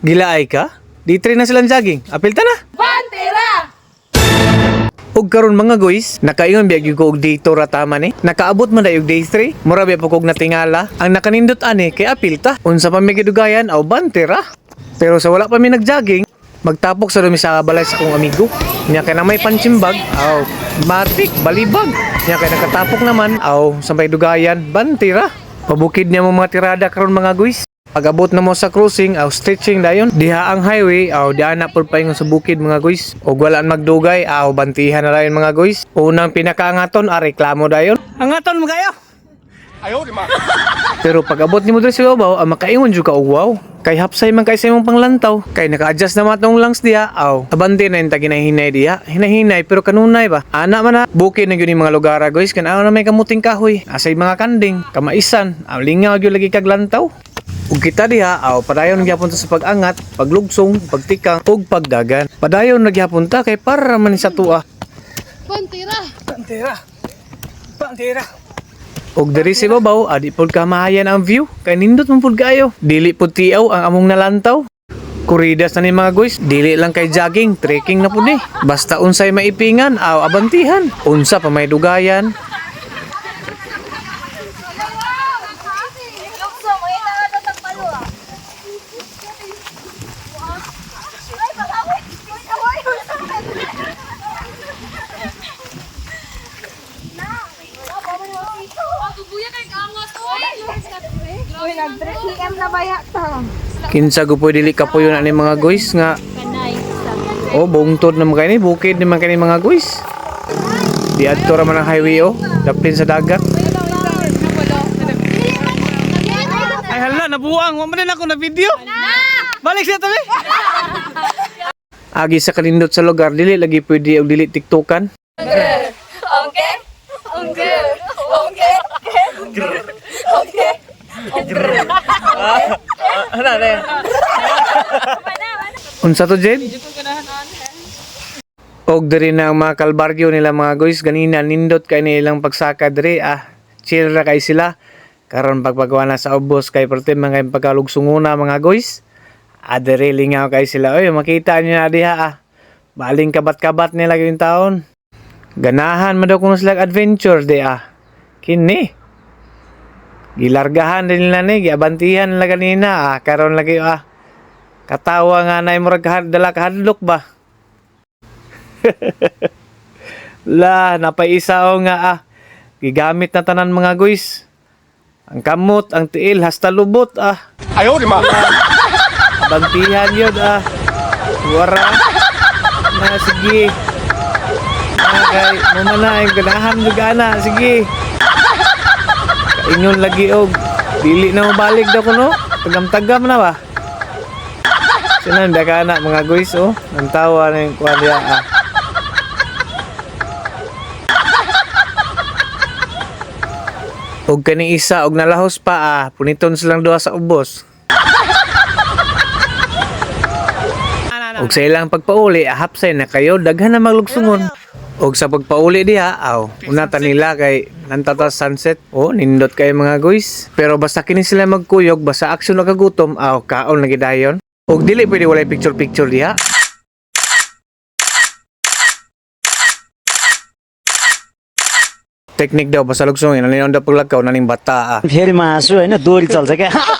Gilaay ka? Di try na silang jogging. Apil ta na. Pantera! Ug karon mga guys, nakaingon biag ko og day 2 ra tama ni. Nakaabot man dayog day 3. Mura ba pagkog natingala. Ang nakanindot ani kay apil ta. Unsa pa mi gidugayan aw bantera. Pero sa wala pa mi nagjogging, magtapok sa dumi sa balay sa kong amigo. Nya kay na may pansimbag, aw matik balibag. Nya kay nakatapok naman, aw sa may dugayan, bantera. Pabukid niya mo mga tirada karon mga guys. Pag abot na mo sa cruising, aw stretching dayon. Diha ang highway, aw di ana pod paingon sa bukid mga guys. Og walaan magdugay, aw bantihan na dayon mga guys. Unang pinakaangaton, a reklamo dayon. Angaton mo kayo. Pero pag abot ni mo diri sa babaw, ang makaingon jud ka og wow. Kay hapsay man kay sa imong panglantaw. Kay naka-adjust na matong lungs diha. Aw, abante na yung taginahinay diha. Hinahinay pero kanunay ba? Ana man na. Bukid na gyud yung mga lugar guys. Kan na may kamuting kahoy. Asay mga kanding, kamaisan. Ang lingaw gyud lagi kag lantaw. Ug kita diha, aw padayon gyapon sa pag-angat, paglugsong, pagtikang ug pagdagan. Padayon nagyapon ta kay para man sa tuwa. Pantera! Pantera. Pantera. Og diri si babaw, adi pod ka mahayan ang view. Kay nindot man pod kayo. Dili pod tiaw ang among nalantaw. Kuridas na ni mga guys, dili lang kay jogging, trekking na po ni. Basta unsay maipingan, aw abantihan. Unsa pa may dugayan. Kag 3 PM na baya to. Kinsa ko po dili ka po yun ani mga guys nga. Oh, bungtod naman kayo ni, bukid naman kayo mga guys. Di adto ra man ang highway oh, daplin sa dagat. Ay hala, nabuang. Wa man na ako na video. Balik sa tabi. Agi sa kalindot sa lugar dili lagi pwede og dili tiktokan. Ano na Unsa to, Jed? Og diri na ang mga kalbaryo nila mga guys, ganina nindot kay nilang pagsaka diri ah. Chill ra kay sila. Karon pagpagawa na sa ubos kay parte mga pagkalugsunguna mga guys. Ah, diri lingaw kay sila. Oy, makita niyo na diha ah. Baling kabat-kabat nila yung taon. Ganahan man daw kuno sila adventure di ah. Kini. Gilargahan din nila ni, giabantihan nila kanina ah. Karon lagi ah. Katawa nga na murag kahad- dala kahadlok ba? La, napaisa o nga ah. Gigamit na tanan mga guys. Ang kamot, ang tiil, hasta lubot ah. Ayaw, di ma. Bantihan yun ah. Wara. Na, sige. Ah, kay, mamana, yung ganahan juga na. Sige. Kaingon lagi og. Dili na mo balik daw ko no. Tagam-tagam na ba? Sinanda ka na mga guys oh. Ang tawa na yung kwadya ah. Og kani isa og nalahos pa ah. Puniton silang duha sa ubos. Og sa ilang pagpauli, ahapsay na kayo, daghan na maglugsungon. Og sa pagpauli diha, aw, una ta nila kay nantata sunset. Oh, nindot kay mga guys. Pero basta kini sila magkuyog, basta aksyon na kagutom, aw, kaon lagi dayon. Og dili pwede walay picture-picture diha. Teknik daw, basta lugsungin. Ano yun daw paglakaw, naning bata ah. Very maso, ano, duol talsa ka.